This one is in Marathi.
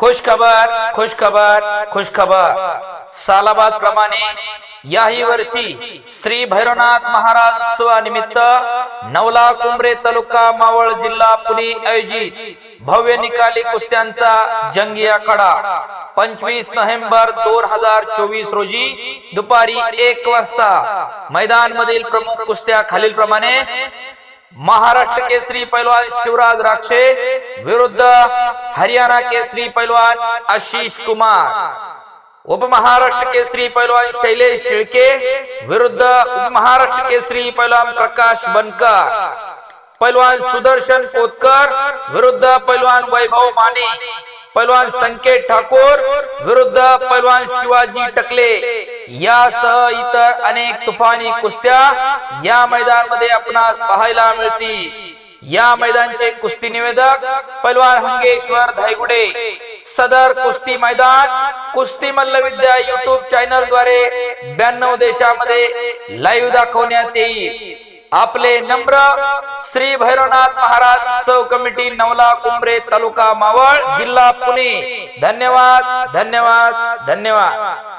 खुश खबर खुश खबर खुश खबर. सालाबाद प्रमाणे याही वर्षी श्री भैरवनाथ महाराज नवला कुंभरे तालुका मावळ जिल्हा पुणे आयोजित भव्य निकाली कुस्त्यांचा जंगी आखाडा. पंचवीस नोव्हेंबर दोन हजार चोवीस रोजी दुपारी एक वाजता मैदान मधील प्रमुख कुस्त्या खालील प्रमाणे महाराष्ट्र केसरी पैलवान शिवराज राक्षे विरुद्ध हरियाणा केसरी पैलवान आशिष कुमार। उपमहाराष्ट्र केसरी पैलवान शैलेश शिळके विरुद्ध उपमहाराष्ट्र केसरी पैलवान प्रकाश बनकर। पैलवान सुदर्शन कोतकर विरुद्ध पैलवान वैभव माने। पैलवान संकेत ठाकूर विरुद्ध पैलवान शिवाजी टकले। यासह इतर अनेक तुफानी कुस्त्या या मैदानामध्ये आपणास पाहायला मिळतील. या मैदानचे कुस्ती निवेदक पैलवान हंगेश्वर धायगुडे. सदर कुस्ती मैदान कुस्ती मल्लविद्या युट्यूब चॅनलद्वारे ब्याण्णव देशामध्ये लाईव्ह दाखवण्यात येईल. आपले नम्र श्री भैरवनाथ महाराज उत्सव कमिटी नवला कुंभरे तालुका मावळ जिल्हा पुणे. धन्यवाद धन्यवाद धन्यवाद.